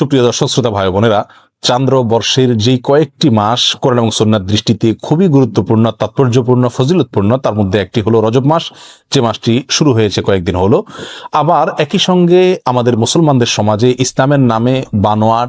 সুপ্রিয় দর্শক, শ্রোতা ভাই বোনেরা, চান্দ্র বর্ষের যে কয়েকটি মাস কোরআন এবং সন্ন্যার দৃষ্টিতে খুবই গুরুত্বপূর্ণ, তাৎপর্যপূর্ণ, ফজিলতপূর্ণ, তার মধ্যে একটি হলো রজব মাস। যে মাসটি শুরু হয়েছে কয়েকদিন হলো। আবার একই সঙ্গে আমাদের মুসলমানদের সমাজে ইসলামের নামে বানোয়াট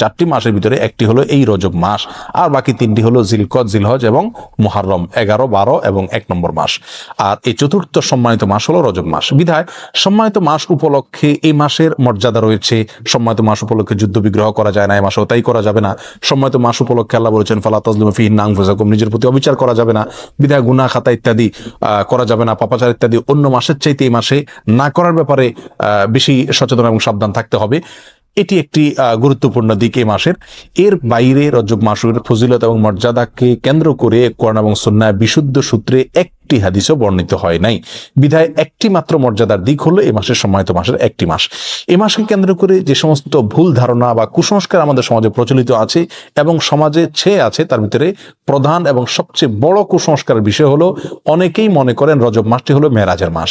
চারটি মাসের ভিতরে একটি হলো এই রজব মাস, আর বাকি তিনটি হলো জিলকদ জিলহজ এবং মুহাররম, এগারো, বারো এবং এক নম্বর মাস। আর এই চতুর্থ সম্মানিত মাস হলো রজব মাস। বিধায় সম্মানিত মাস উপলক্ষে এই মাসের মর্যাদা রয়েছে। সম্মানিত মাস উপলক্ষে যুদ্ধ বিগ্রহ করা যায় না এই মাসেও তাই করা যাবে না। সম্মানিত মাস উপলক্ষে আল্লাহ বলেছেন, ফালা তাজলিম ফিহিন নাং ফুসাকুম নিজের প্রতি অবিচার করা যাবে না। বিধায় গুনা খাতা ইত্যাদি করা যাবে না, পাপাচার ইত্যাদি অন্য মাসের চাইতে এই মাসে না করার ব্যাপারে বেশি সচেতন এবং সাবধান থাকতে হবে। এটি একটি গুরুত্বপূর্ণ দিক এই মাসের। এর বাইরে রজব মাসের ফজিলত এবং মর্যাদাকে কেন্দ্র করে কোরআন এবং সন্ন্যায় বিশুদ্ধ সূত্রে একটি হাদিসও বর্ণিত হয় নাই। বিধায় একটি মাত্র মর্যাদার দিক হলো এই মাসের সম্মানিত মাসের একটি মাস। এই মাসকে কেন্দ্র করে যে সমস্ত ভুল ধারণা বা কুসংস্কার আমাদের সমাজে প্রচলিত আছে এবং সমাজে ছেয়ে আছে, তার ভিতরে প্রধান এবং সবচেয়ে বড় কুসংস্কারের বিষয় হলো অনেকেই মনে করেন রজব মাসটি হলো মেরাজের মাস।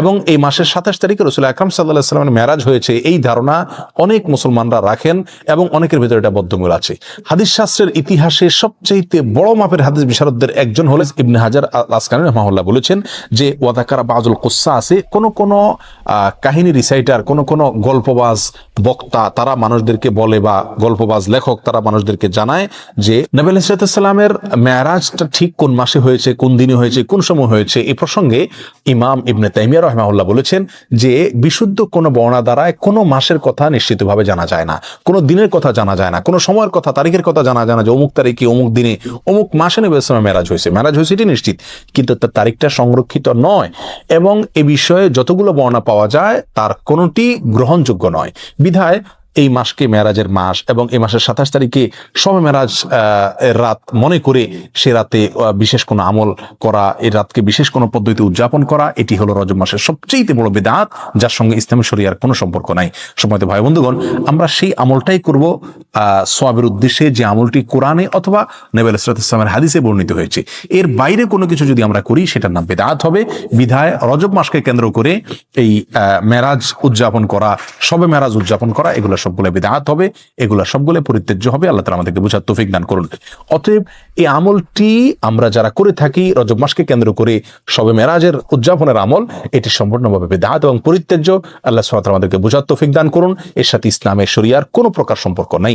এবং এই মাসের সাতাশ তারিখে রসুল আকরাম সাল্লাহ সাল্লামের মেরাজ হয়েছে, এই ধারণা অনেক মুসলমানরা রাখেন এবং অনেকের ভিতরে এটা বদ্ধমূল আছে। হাদিস শাস্ত্রের ইতিহাসে সবচেয়ে বড় মাপের হাদিস বিশারদদের একজন হলেন ইবনে হাজার আল আসকানি রহমাহুল্লাহ বলেছেন যে ওয়াদাকারা বাজুল কুসা আছে, কোন কোন কাহিনী রিসাইটার কোন কোন গল্পবাজ বক্তা, তারা মানুষদেরকে বলে বা গল্পবাজ লেখক, তারা মানুষদেরকে জানায় যে নবেল ইসরাতামের মেয়ারাজটা ঠিক কোন মাসে হয়েছে, কোন দিনে হয়েছে, কোন সময় হয়েছে, এ প্রসঙ্গে ইমাম ইবনে তাইমিয়া রহমাউল্লাহ বলেছেন যে, বিশুদ্ধ কোনো বর্ণা দ্বারায় কোনো মাসের কথা নিশ্চিতভাবে জানা যায় না। কোনো দিনের কথা জানা যায় না, কোনো সময়ের কথা, তারিখের কথা জানা যায় না যে অমুক তারিখে, অমুক দিনে, অমুক মাসে নবী ইসলামের মেরাজ হয়েছে। মেরাজ হয়েছে এটি নিশ্চিত। কিন্তু তার তারিখটা সংরক্ষিত নয় এবং এ বিষয়ে যতগুলো বর্ণনা পাওয়া যায়, তার কোনোটি গ্রহণযোগ্য নয়। বিধায় এই মাসকে মেরাজের মাস এবং এই মাসের সাতাশ তারিখে সবে মেরাজ রাত মনে করে সে রাতে বিশেষ কোনো আমল করা এই রাতকে বিশেষ কোনো পদ্ধতিতে উদযাপন করা, এটি হলো রজব মাসের সবচেয়ে বড় বেদাত, যার সঙ্গে ইসলামী শরিয়ার কোনো সম্পর্ক নাই। সময়ত ভাই বন্ধুগণ, আমরা সেই আমলটাই করব সোয়াবের উদ্দেশ্যে যে আমলটি কোরআনে অথবা নেবেল ইসলামের হাদিসে বর্ণিত হয়েছে। এর বাইরে কোনো কিছু যদি আমরা করি, সেটার নাম বেদাত হবে। বিধায় রজব মাসকে কেন্দ্র করে এই মেরাজ উদযাপন করা, সবে মেরাজ উদযাপন করা, এগুলো সবগুলো বেদাত হবে। এগুলো সবগুলো পরিত্যাজ্য হবে। আল্লাহ তালা আমাদেরকে বোঝার তৌফিক দান করুন। অতএব এই আমলটি আমরা যারা করে থাকি, রজব মাসকে কেন্দ্র করে সবে মেরাজের উদযাপনের আমল, এটি সম্পূর্ণভাবে বেদাত এবং পরিত্যাজ্য। আল্লাহ সালাত আমাদেরকে বোঝার তৌফিক দান করুন। এর সাথে ইসলামের শরিয়ার কোনো প্রকার সম্পর্ক নাই।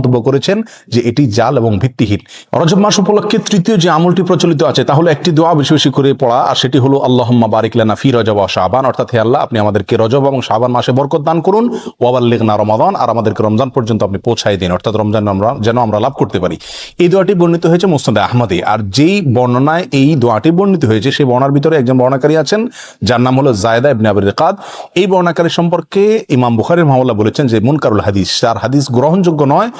মন্তব্য করেছেন যে এটি জাল এবং ভিত্তিহীন। রজব মাস উপলক্ষে তৃতীয় যে আমলটি প্রচলিত আছে, তাহলে একটি দোয়া বেশি বেশি করে পড়া, আর সেটি হলো, আল্লাহম্মা বারিক লানা ফি রজব ও শাবান অর্থাৎ হে আল্লাহ, আপনি আমাদেরকে রজব এবং শাবান মাসে বরকত দান করুন। ওয়াবাল্লিগনা রমাদান আর আমাদেরকে রমজান পর্যন্ত আপনি পৌঁছাই দিন, অর্থাৎ রমজান আমরা যেন আমরা লাভ করতে পারি। এই দোয়াটি বর্ণিত হয়েছে মুস্তাদ আহমদে, আর যেই বর্ণনায় এই দোয়াটি বর্ণিত হয়েছে, সেই বর্ণার ভিতরে একজন বর্ণাকারী আছেন, যার নাম হলো জায়দা ইবনে আবির রেকাদ। এই বর্ণাকারী সম্পর্কে ইমাম বুখারীর মামলা বলেছেন যে, মুনকারুল হাদিস তার হাদিস গ্রহণযোগ্য নয়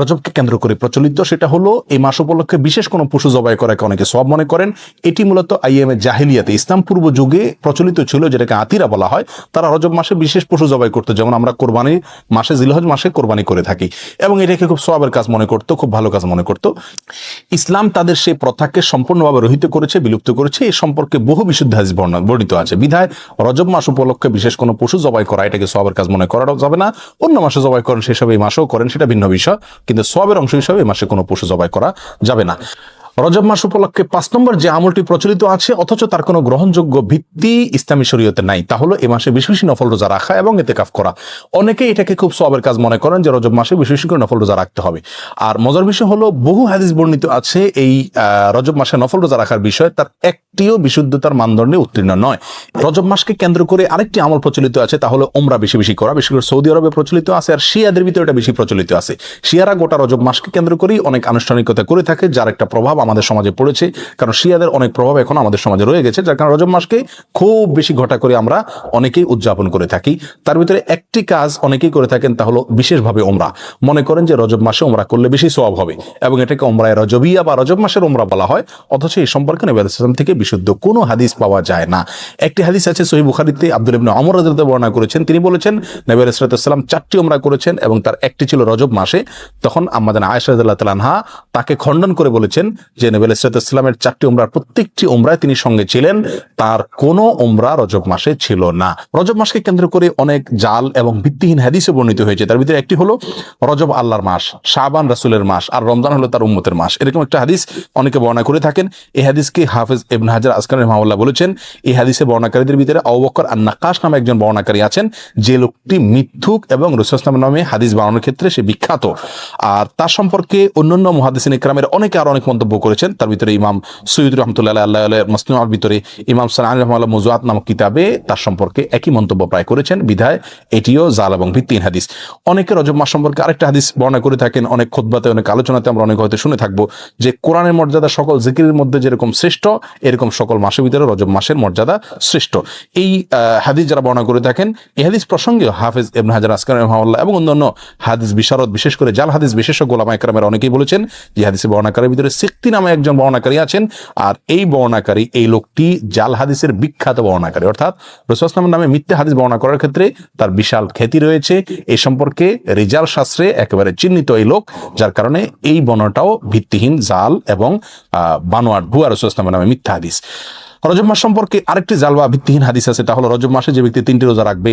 রজবকে কেন্দ্র করে প্রচলিত, সেটা হলো এই মাস উপলক্ষে বিশেষ কোনো পশু জবাই করাকে অনেকে সব মনে করেন। এটি মূলত আইএম এর জাহিলিয়াতে। ইসলাম পূর্ব যুগে প্রচলিত ছিল যেটাকে আতিরা বলা হয়। তারা রজব মাসে বিশেষ পশু জবাই করতো। যেমন আমরা কোরবানি মাসে, জিলহজ মাসে কোরবানি করে থাকি। এবং এটাকে খুব সবাবের কাজ মনে করতো, খুব ভালো কাজ মনে করতো। ইসলাম তাদের সেই প্রথাকে সম্পূর্ণভাবে রহিত করেছে, বিলুপ্ত করেছে। এই সম্পর্কে বহু বিশুদ্ধ বর্ণিত আছে। বিধায় রজব মাস উপলক্ষে বিশেষ কোনো পশু জবাই করা এটাকে সবের কাজ মনে করা যাবে না। অন্য মাসে জবাই করেন, সেসব এই মাসেও করেন, সেটা ভিন্ন বিষয়। কিন্তু সবের অংশ হিসাবে মাসে কোনো পশু জবাই করা যাবে না। রজব মাস উপলক্ষে পাঁচ নম্বর যে আমলটি প্রচলিত আছে, অথচ তার কোনো গ্রহণযোগ্য ভিত্তি ইসলামী শরীয়তে নাই। তা হলো এ মাসে বেশি বেশি নফল রোজা রাখা এবং এতে কাফ করা। অনেকে এটাকে খুব সবের কাজ মনে করেন যে রজব মাসে বেশি বেশি করে নফল রোজা রাখতে হবে। আর মজার বিষয় হলো, বহু হাদিস বর্ণিত আছে এই রজব মাসে নফল রোজা রাখার বিষয় তার একটিও বিশুদ্ধতার মানদণ্ডে উত্তীর্ণ নয়। রজব মাসকে কেন্দ্র করে আরেকটি আমল প্রচলিত আছে, তা হলো ওমরা বেশি বেশি করা। বিশেষ করে সৌদি আরবে প্রচলিত আছে আর শিয়াদের ভিতরে এটা বেশি প্রচলিত আছে। শিয়ারা গোটা রজব মাসকে কেন্দ্র করেই অনেক আনুষ্ঠানিকতা করে থাকে, যার একটা প্রভাব আমাদের সমাজে পড়েছে, কারণ শিয়াদের অনেক প্রভাব এখন আমাদের সমাজে রয়ে গেছে, যার কারণে রজব মাসকে খুব বেশি ঘটা করে আমরা অনেকেই উদযাপন করে থাকি। তার ভিতরে একটি কাজ অনেকেই করে থাকেন, তা হলো বিশেষভাবে ওমরা মনে করেন যে রজব মাসে ওমরা করলে বেশি সওয়াব হবে, এবং এটাকে ওমরায় রজবিয়া বা রজব মাসের ওমরা বলা হয়, অথচ এই সম্পর্কে নবী থেকে বিশুদ্ধ কোনো হাদিস পাওয়া যায় না। একটি হাদিস আছে সহি বুখারিতে, আব্দুল ইবনে অমর রাদিয়াল্লাহু বর্ণনা করেছেন, তিনি বলেছেন, নবী আলাইহিস সালাম চারটি ওমরা করেছেন, এবং তার একটি ছিল রজব মাসে। তখন আমাদের তাআলা আনহা তাকে খণ্ডন করে বলেছেন যে নবী আলাইহিস সালামের চারটি ওমরার প্রত্যেকটি ওমরায় তিনি সঙ্গে ছিলেন, তার কোনো ওমরা রজব মাসে ছিল না। রজব মাসকে কেন্দ্র করে অনেক জাল এবং ভিত্তিহীন হাদিসে বর্ণিত হয়েছে। তার ভিতরে একটি হলো রজব আল্লাহর মাস, শাবান রাসূলের মাস আর রমজান হলো তার উম্মতের মাস। এরকম একটা হাদিস অনেকে বর্ণনা করে থাকেন। এই হাদিসকে হাফেজ ইবনে হাজার আসকান রহমাউল্লাহ বলেছেন, এই হাদিসে বর্ণাকারীদের ভিতরে আবু বকর আর নাকাশ নামে একজন বর্ণাকারী আছেন। যে লোকটি মিথ্যুক এবং রসুলাম নামে হাদিস বানানোর ক্ষেত্রে সে বিখ্যাত। আর তার সম্পর্কে অন্যান্য মহাদিসিন ইকরামের অনেকে আর অনেক মন্তব্য করেছেন। তার ভিতরে ইমাম সৈয়দ রহমতুল্লাহ আল্লাহ মুসলিমার ভিতরে ইমাম সালান রহমাল্লাহ মজুয়াত নামক কিতাবে তার সম্পর্কে একই মন্তব্য প্রায় করেছেন। বিধায় এটিও জাল এবং ভিত্তিহীন হাদিস। অনেকে রজব মাস সম্পর্কে আরেকটা হাদিস বর্ণনা করে থাকেন। অনেক খোদবাতে অনেক আলোচনাতে আমরা অনেক হয়তো শুনে থাকব যে কোরআনের মর্যাদা সকল জিকিরের মধ্যে যেরকম শ্রেষ্ঠ, এরকম সকল মাসের ভিতরে রজব মাসের মর্যাদা শ্রেষ্ঠ। এই হাদিস যারা বর্ণনা করে থাকেন, এই হাদিস প্রসঙ্গে হাফেজ ইবনে হাজার আসকার রহমাল্লাহ এবং অন্যান্য হাদিস বিশারদ, বিশেষ করে জাল হাদিস বিশেষজ্ঞ গোলামা একরামের অনেকেই বলেছেন যে হাদিসে বর্ণাকারীর ভিতরে সিক্তি নামে একজন বর্ণাকারী আছেন আর এই বর্ণাকারী এই লোকটি জাল হাদিসের বিখ্যাত বর্ণাকারী অর্থাৎ রসুলামের নামে মিথ্যে হাদিস বর্ণনা করার ক্ষেত্রে তার বিশাল খ্যাতি রয়েছে। এই সম্পর্কে রিজাল শাস্ত্রে একেবারে চিহ্নিত এই লোক যার কারণে এই বর্ণনাটাও ভিত্তিহীন জাল এবং আহ, বানোয়াট ভুয়া রসুলামের নামে মিথ্যা হাদিস। রজব মাস সম্পর্কে আরেকটি জাল বা ভিত্তিহীন হাদিস আছে তা হলো রজব মাসে যে ব্যক্তি তিনটি রোজা রাখবে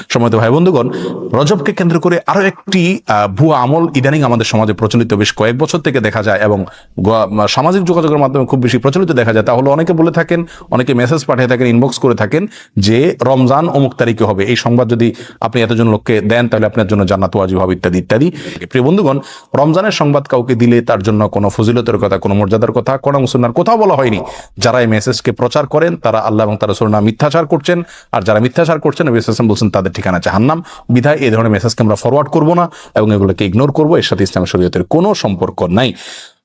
সময়ত ভাই বন্ধুগণ, রজবকে কেন্দ্র করে আরও একটি ভুয়া আমল ইদানিং আমাদের সমাজে প্রচলিত। বেশ কয়েক বছর থেকে দেখা যায় এবং সামাজিক যোগাযোগের মাধ্যমে খুব বেশি প্রচলিত দেখা যায়। তাহলে অনেকে বলে থাকেন, অনেকে মেসেজ পাঠিয়ে থাকেন ইনবক্স করে থাকেন যে রমজান অমুক তারিখে হবে। এই সংবাদ যদি আপনি এতজন লোককে দেন, তাহলে আপনার জন্য জান্নাত, ওয়াজিব, হবে ইত্যাদি ইত্যাদি। প্রিয় বন্ধুগণ, রমজানের সংবাদ কাউকে দিলে তার জন্য কোনো ফজিলতের কথা, কোনো মর্যাদার কথা, কোনো মুসলমানের কোথাও বলা হয়নি। যারা এই মেসেজকে প্রচার করেন, তারা আল্লাহ এবং তারা সুরনা মিথ্যাচার করছেন, আর যারা মিথ্যাচার করছেন বলছেন তাদের তাদের ঠিকানা জাহান্নাম। বিধায় এই ধরনের মেসেজকে আমরা ফরওয়ার্ড করব না এবং এগুলোকে ইগনোর করব। এর সাথে ইসলামের শরীয়তের কোনো সম্পর্ক নাই।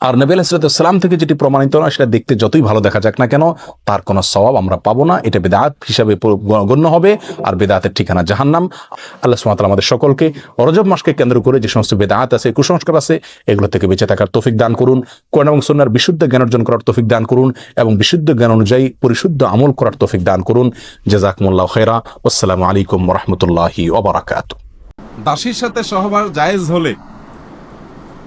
আর নবী আলাইসালাম থেকে যেটি প্রমাণিত না সেটা দেখতে যতই ভালো দেখা যাক না কেন, তার কোনো স্বভাব আমরা পাবো না। এটা বেদাত হিসাবে গণ্য হবে আর বেদাতের ঠিকানা জাহান্নাম। আল্লাহ সুমাতাল আমাদের সকলকে রজব মাসকে কেন্দ্র করে যে সমস্ত বেদাত আছে, কুসংস্কার আছে, এগুলো থেকে বেঁচে থাকার তৌফিক দান করুন। কোরআন এবং সন্ন্যার বিশুদ্ধ জ্ঞান অর্জন করার তৌফিক দান করুন এবং বিশুদ্ধ জ্ঞান অনুযায়ী পরিশুদ্ধ আমল করার তৌফিক দান করুন। জাজাকমুল্লাহ খেরা আসসালামু আলাইকুম রহমতুল্লাহি ওবরাকাত দাসীর সাথে সহবাস জায়েজ হলে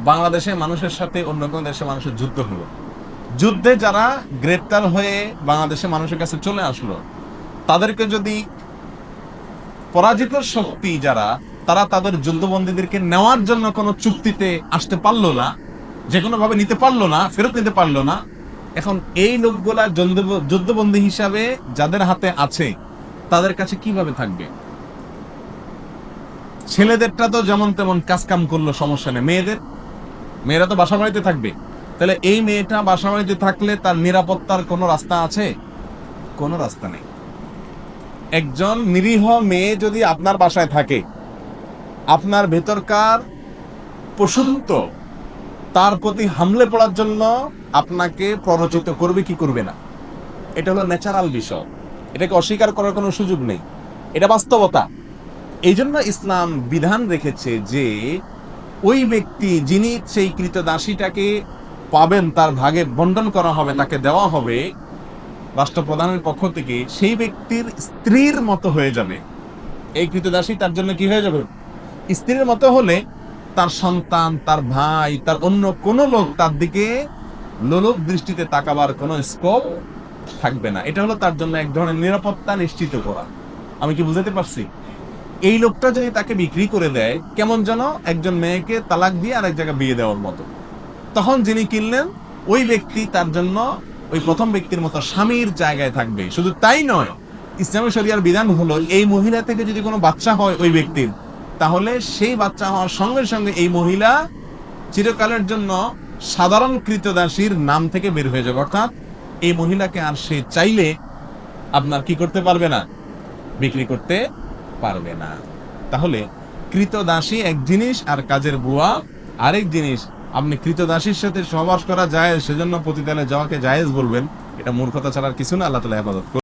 বাংলাদেশে মানুষের সাথে অন্য কোনো দেশের মানুষের যুদ্ধ হলো। যুদ্ধে যারা গ্রেপ্তার হয়ে বাংলাদেশের মানুষের কাছে চলে আসলো, তাদেরকে যদি পরাজিত শক্তি যারা, তারা তাদের যুদ্ধবন্দীদেরকে নেওয়ার জন্য কোনো চুক্তিতে আসতে পারল না, যে কোনো ভাবে নিতে পারল না, ফেরত নিতে পারল না, এখন এই লোকগুলা যুদ্ধ- যুদ্ধবন্দী হিসাবে যাদের হাতে আছে, তাদের কাছে কীভাবে থাকবে? ছেলেদেরটা তো যেমন তেমন কাজ কাম করল, সমস্যা নেই। মেয়েদের মেয়েরা তো বাসা বাড়িতে থাকবে। তাহলে এই মেয়েটা বাসা বাড়িতে থাকলে তার নিরাপত্তার কোনো রাস্তা আছে? কোনো রাস্তা নেই। একজন নিরীহ মেয়ে যদি আপনার বাসায় থাকে, আপনার ভেতরকার পশুত্ব তার প্রতি হামলে পড়ার জন্য আপনাকে প্ররোচিত করবে কি করবে না? এটা হলো ন্যাচারাল বিষয়। এটাকে অস্বীকার করার কোনো সুযোগ নেই। এটা বাস্তবতা। এই জন্য ইসলাম বিধান রেখেছে যে ওই ব্যক্তি যিনি সেই কৃতদাসীটাকে পাবেন তার ভাগে বন্টন করা হবে, তাকে দেওয়া হবে, রাষ্ট্রপ্রধানের পক্ষ থেকে সেই ব্যক্তির স্ত্রীর মতো হয়ে যাবে। এই কৃতদাসী তার জন্য কি হয়ে যাবে? স্ত্রীর মতো হলে তার সন্তান, তার ভাই, তার অন্য কোনো লোক তার দিকে লোলক দৃষ্টিতে তাকাবার কোনো স্কোপ থাকবে না। এটা হলো তার জন্য এক ধরনের নিরাপত্তা নিশ্চিত করা। আমি কি বুঝাতে পারছি? এই লোকটা যদি তাকে বিক্রি করে দেয়, কেমন যেন একজন মেয়েকে তালাক দিয়ে আরেক জায়গায় বিয়ে দেওয়ার মতো। তখন যিনি কিনলেন, ওই ব্যক্তি তার জন্য ওই প্রথম ব্যক্তির মতো স্বামীর জায়গায় থাকবে। শুধু তাই নয়, ইসলামী শরিয়ার বিধান হলো, এই মহিলা থেকে যদি কোনো বাচ্চা হয় ওই ব্যক্তির, তাহলে সেই বাচ্চা হওয়ার সঙ্গে সঙ্গে এই মহিলা চিরকালের জন্য সাধারণ কৃতদাসীর নাম থেকে বের হয়ে যাবে। অর্থাৎ এই মহিলাকে আর সে চাইলে আপনার কি করতে পারবে না? বিক্রি করতে পারবে না। তাহলে কৃতদাসী এক জিনিস আর কাজের বুয়া আরেক জিনিস। আপনি কৃতদাসীর সাথে সহবাস করা যায় সেজন্য পতিতালে যাওয়াকে জায়েজ বলবেন। এটা মূর্খতা ছাড়ার কিছু না, আল্লাহ তালা হেফাজত।